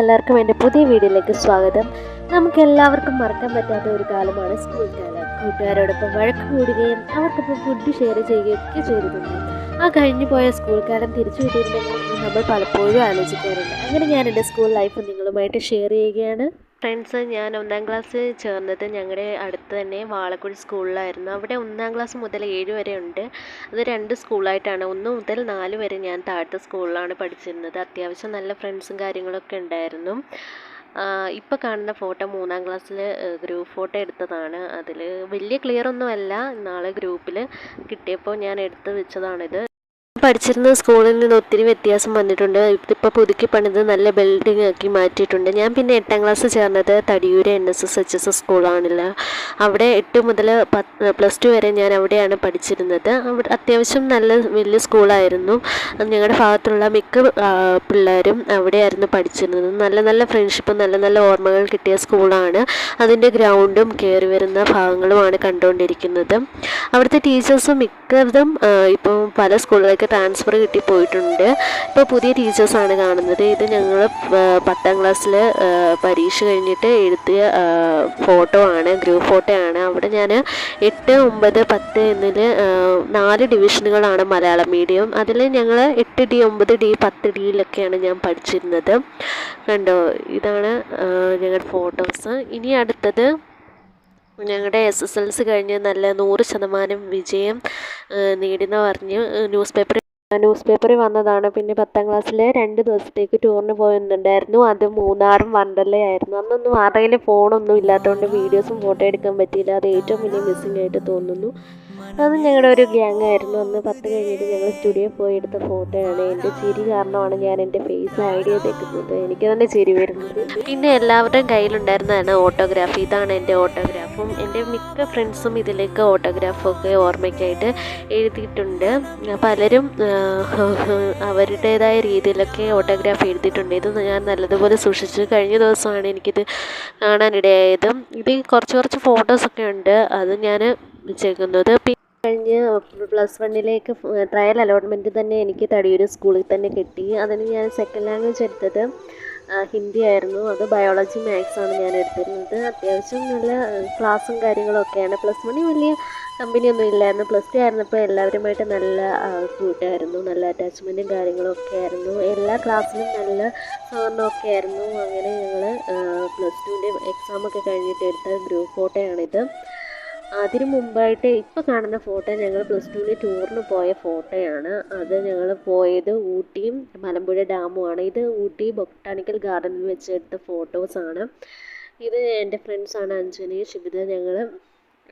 എല്ലാവർക്കും എന്റെ പുതിയ വീഡിയോയിലേക്ക് സ്വാഗതം. നമുക്ക് എല്ലാവർക്കും മറക്കാൻ പറ്റാത്ത ഒരു കാലമാണ് സ്കൂൾ കാലം. കൂട്ടുകാരോടൊപ്പം വഴക്ക് കൂടുകയും അവർക്കൊപ്പം ഫുഡ് ഷെയർ ചെയ്യുകയും ഒക്കെ ചെയ്തിട്ടുണ്ട്. ആ കഴിഞ്ഞു പോയ സ്കൂൾ കാലം തിരിച്ചു വിട്ടിരുന്നെങ്കിൽ നമ്മൾ പലപ്പോഴും ആലോചിക്കാറുണ്ട്. അങ്ങനെ ഞാൻ എന്റെ സ്കൂൾ ലൈഫ് നിങ്ങളുമായിട്ട് ഷെയർ ചെയ്യുകയാണ്. ഫ്രണ്ട്സ് ഞാൻ ഒന്നാം ക്ലാസ് ചേർന്നത് ഞങ്ങളുടെ അടുത്ത് തന്നെ വാളക്കുഴി സ്കൂളിലായിരുന്നു അവിടെ ഒന്നാം ക്ലാസ് മുതൽ ഏഴ് വരെ ഉണ്ട്. അത് രണ്ട് സ്കൂളായിട്ടാണ് ഒന്ന് മുതൽ നാല് വരെ ഞാൻ താഴത്തെ സ്കൂളിലാണ് പഠിച്ചിരുന്നത്. അത്യാവശ്യം നല്ല ഫ്രണ്ട്സും കാര്യങ്ങളൊക്കെ ഉണ്ടായിരുന്നു. ഇപ്പോൾ കാണുന്ന ഫോട്ടോ മൂന്നാം ക്ലാസ്സിൽ ഗ്രൂപ്പ് ഫോട്ടോ എടുത്തതാണ്. അതിൽ വലിയ ക്ലിയർ ഒന്നുമല്ല. നാളെ ഗ്രൂപ്പിൽ കിട്ടിയപ്പോൾ ഞാൻ എടുത്ത് വെച്ചതാണിത്. പഠിച്ചിരുന്ന സ്കൂളിൽ നിന്ന് ഒത്തിരി വ്യത്യാസം വന്നിട്ടുണ്ട്. ഇപ്പോൾ പുതുക്കി പണിത് നല്ല ബിൽഡിംഗ് ആക്കി മാറ്റിയിട്ടുണ്ട്. ഞാൻ പിന്നെ എട്ടാം ക്ലാസ് ചേർന്നത് Thadiyoor N S S H S S സ്കൂളാണില്ല അവിടെ എട്ട് മുതൽ പത്ത് പ്ലസ് ടു വരെ ഞാൻ അവിടെയാണ് പഠിച്ചിരുന്നത്. അവിടെ അത്യാവശ്യം നല്ല വലിയ സ്കൂളായിരുന്നു ഞങ്ങളുടെ ഭാഗത്തുള്ള മിക്ക പിള്ളേരും അവിടെയായിരുന്നു പഠിച്ചിരുന്നത്. നല്ല നല്ല ഫ്രണ്ട്ഷിപ്പും നല്ല നല്ല ഓർമ്മകൾ കിട്ടിയ സ്കൂളാണ് അതിന്റെ ഗ്രൗണ്ടും കയറി വരുന്ന ഭാഗങ്ങളുമാണ് കണ്ടുകൊണ്ടിരിക്കുന്നത് അവിടുത്തെ ടീച്ചേഴ്സും മിക്കതും ഇപ്പോൾ പല സ്കൂളിലേക്ക് ട്രാൻസ്ഫർ കിട്ടി പോയിട്ടുണ്ട് ഇപ്പോൾ പുതിയ ടീച്ചേഴ്സാണ് കാണുന്നത്. ഇത് ഞങ്ങൾ പത്താം ക്ലാസ്സിൽ പരീക്ഷ കഴിഞ്ഞിട്ട് എഴുതിയ ഫോട്ടോ ആണ് ഗ്രൂപ്പ് ഫോട്ടോ ആണ്. അവിടെ ഞാൻ എട്ട് ഒമ്പത് പത്ത് എന്നിൽ നാല് ഡിവിഷനുകളാണ് മലയാളം മീഡിയം അതിൽ ഞങ്ങൾ എട്ട് ഡി ഒമ്പത് ഡി പത്ത് ഡിയിലൊക്കെയാണ് ഞാൻ പഠിച്ചിരുന്നത്. കണ്ടോ? ഇതാണ് ഞങ്ങളുടെ ഫോട്ടോസ് ഇനി അടുത്തത് ഞങ്ങളുടെ എസ് എസ് എൽ സി കഴിഞ്ഞ് നല്ല നൂറ് ശതമാനം വിജയം. നേടിയെന്ന് പറഞ്ഞ്. ന്യൂസ് പേപ്പർ ന്യൂസ് പേപ്പറിൽ വന്നതാണ്. പിന്നെ പത്താം ക്ലാസ്സിലെ രണ്ട് ദിവസത്തേക്ക് ടൂറിന് പോയെന്നുണ്ടായിരുന്നു അത് മൂന്നാറും വണ്ടർലയായിരുന്നു അന്നൊന്നും ആരുടെയിൽ ഫോണൊന്നും ഇല്ലാത്തതുകൊണ്ട് വീഡിയോസും ഫോട്ടോ എടുക്കാൻ പറ്റിയില്ല. അത് ഏറ്റവും വലിയ മിസ്സിംഗ് ആയിട്ട് തോന്നുന്നു. അത് ഞങ്ങളുടെ ഒരു ഗ്യാങ് ആയിരുന്നു. അന്ന് പത്ത് കഴിഞ്ഞിട്ട് ഞങ്ങൾ സ്റ്റുഡിയോ പോയി എടുത്ത ഫോട്ടോയാണ് എന്റെ ചിരി കാരണമാണ് ഞാൻ എന്റെ ഫേസ് ഐഡിയ എടുക്കുന്നത് എനിക്ക് തന്നെ ചിരി വരുന്നത്. പിന്നെ എല്ലാവരുടെയും കയ്യിലുണ്ടായിരുന്നതാണ് ഓട്ടോഗ്രാഫ് ഇതാണ് എന്റെ ഓട്ടോഗ്രാഫും എന്റെ മിക്ക ഫ്രണ്ട്സും ഇതിലേക്ക് ഓട്ടോഗ്രാഫൊക്കെ ഓർമ്മയ്ക്കായിട്ട് എഴുതിയിട്ടുണ്ട്. പലരും അവരുടേതായ രീതിയിലൊക്കെ ഓട്ടോഗ്രാഫ് എഴുതിയിട്ടുണ്ട്. ഇത് ഞാൻ നല്ലതുപോലെ സൂക്ഷിച്ചു കഴിഞ്ഞ ദിവസമാണ് എനിക്കിത് കാണാനിടയായത്. ഇത് കുറച്ച് കുറച്ച് ഫോട്ടോസൊക്കെ ഉണ്ട്. അത് ഞാൻ പിന്നെ കഴിഞ്ഞ് പ്ലസ് വണ്ണിലേക്ക് ട്രയൽ അലോട്ട്മെന്റ് തന്നെ എനിക്ക് തടിയൂർ സ്കൂളിൽ തന്നെ കിട്ടി. അതിന് ഞാൻ സെക്കൻഡ് ലാംഗ്വേജ് എടുത്തത് ഹിന്ദി ആയിരുന്നു. അത് ബയോളജി മാത്സ് ആണ് ഞാൻ എടുത്തിരുന്നത്. അത്യാവശ്യം നല്ല ക്ലാസ്സും കാര്യങ്ങളൊക്കെയാണ്. പ്ലസ് വണ്ണിൽ വലിയ കമ്പനിയൊന്നും ഇല്ലായിരുന്നു. പ്ലസ് ടു ആയിരുന്നപ്പോൾ എല്ലാവരുമായിട്ട് നല്ല കൂട്ടായിരുന്നു. നല്ല അറ്റാച്ച്മെന്റും കാര്യങ്ങളൊക്കെ ആയിരുന്നു. എല്ലാ ക്ലാസ്സിലും നല്ല സഹകരണമൊക്കെ ആയിരുന്നു. അങ്ങനെ ഞങ്ങൾ പ്ലസ് ടുവിന്റെ എക്സാമൊക്കെ കഴിഞ്ഞിട്ട് എടുത്ത ഗ്രൂപ്പ് ഫോട്ടോയാണിത് അതിനു മുമ്പായിട്ട് ഇപ്പോൾ കാണുന്ന ഫോട്ടോ ഞങ്ങൾ പ്ലസ് ടുവിന് ടൂറിന് പോയ ഫോട്ടോയാണ്. അത് ഞങ്ങൾ പോയത് ഊട്ടിയും മലമ്പുഴ ഡാമുമാണ് ഇത് ഊട്ടി ബൊട്ടാണിക്കൽ ഗാർഡനിൽ വെച്ച് എടുത്ത ഫോട്ടോസാണ് ഇത് എന്റെ ഫ്രണ്ട്സാണ് അഞ്ജലി ശിബിത ഞങ്ങൾ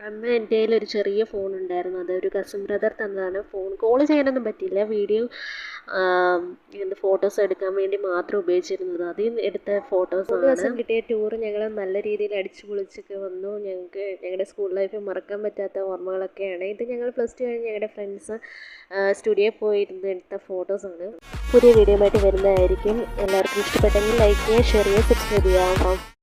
അന്ന് എന്റെ കയ്യിൽ ഒരു ചെറിയ ഫോൺ ഉണ്ടായിരുന്നു. അത് ഒരു കസിൻ ബ്രദർ തന്നതാണ് ഫോൺ കോൾ ചെയ്യാനൊന്നും പറ്റിയില്ല. വീഡിയോ എന്ത് ഫോട്ടോസ് എടുക്കാൻ വേണ്ടി മാത്രം ഉപയോഗിച്ചിരുന്നത്. അതിൽ എടുത്ത ഫോട്ടോസ് ദിവസം കിട്ടിയ ടൂർ ഞങ്ങൾ നല്ല രീതിയിൽ അടിച്ചു പൊളിച്ചൊക്കെ വന്നു. ഞങ്ങൾക്ക് ഞങ്ങളുടെ സ്കൂൾ ലൈഫ് മറക്കാൻ പറ്റാത്ത ഓർമ്മകളൊക്കെയാണ്. ഇത് ഞങ്ങൾ പ്ലസ് ടു കഴിഞ്ഞ് ഞങ്ങളുടെ ഫ്രണ്ട്സ് സ്റ്റുഡിയോയിൽ പോയിരുന്ന് എടുത്ത ഫോട്ടോസാണ് പുതിയ വീഡിയോ ആയിട്ട് വരുന്നതായിരിക്കും. എല്ലാവർക്കും ഇഷ്ടപ്പെട്ടെങ്കിൽ ലൈക്ക് ചെയ്യുക ഷെയർ ചെയ്യുക സബ്സ്ക്രൈബ് ചെയ്യാം